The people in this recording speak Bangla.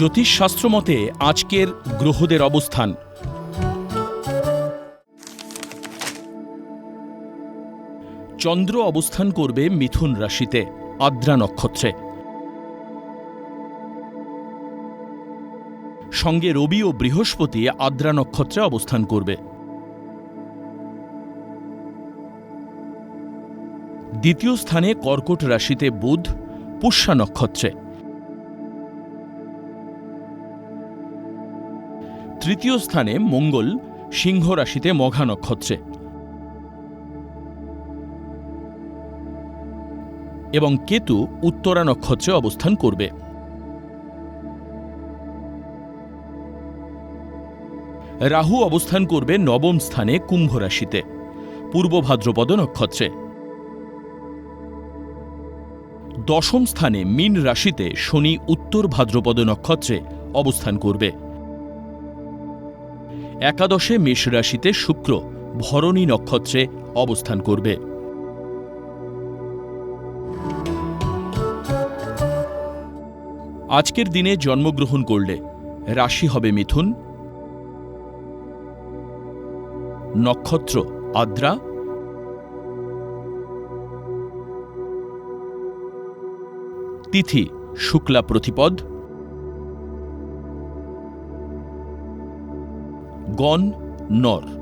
জ্যোতিষশাস্ত্র মতে আজকের গ্রহদের অবস্থান। চন্দ্র অবস্থান করবে মিথুন রাশিতে, আদ্রা নক্ষত্রে। সঙ্গে রবি ও বৃহস্পতি আদ্রা নক্ষত্রে অবস্থান করবে। দ্বিতীয় স্থানে কর্কট রাশিতে বুধ, পুষ্যা নক্ষত্রে। তৃতীয় স্থানে মঙ্গল সিংহ রাশিতে মঘা নক্ষত্রে। এবং কেতু উত্তরা নক্ষত্রে অবস্থান করবে। রাহু অবস্থান করবে নবম স্থানে কুম্ভ রাশিতে, পূর্ব ভাদ্রপদ নক্ষত্রে। দশম স্থানে মীন রাশিতে শনি উত্তর ভাদ্রপদ নক্ষত্রে অবস্থান করবে। একাদশে মেষ রাশিতে শুক্র ভরণী নক্ষত্রে অবস্থান করবে। আজকের দিনে জন্মগ্রহণ করলে রাশি হবে মিথুন। নক্ষত্র আদ্রা। তিথি শুক্লা প্রতিপদ। Gon Nor.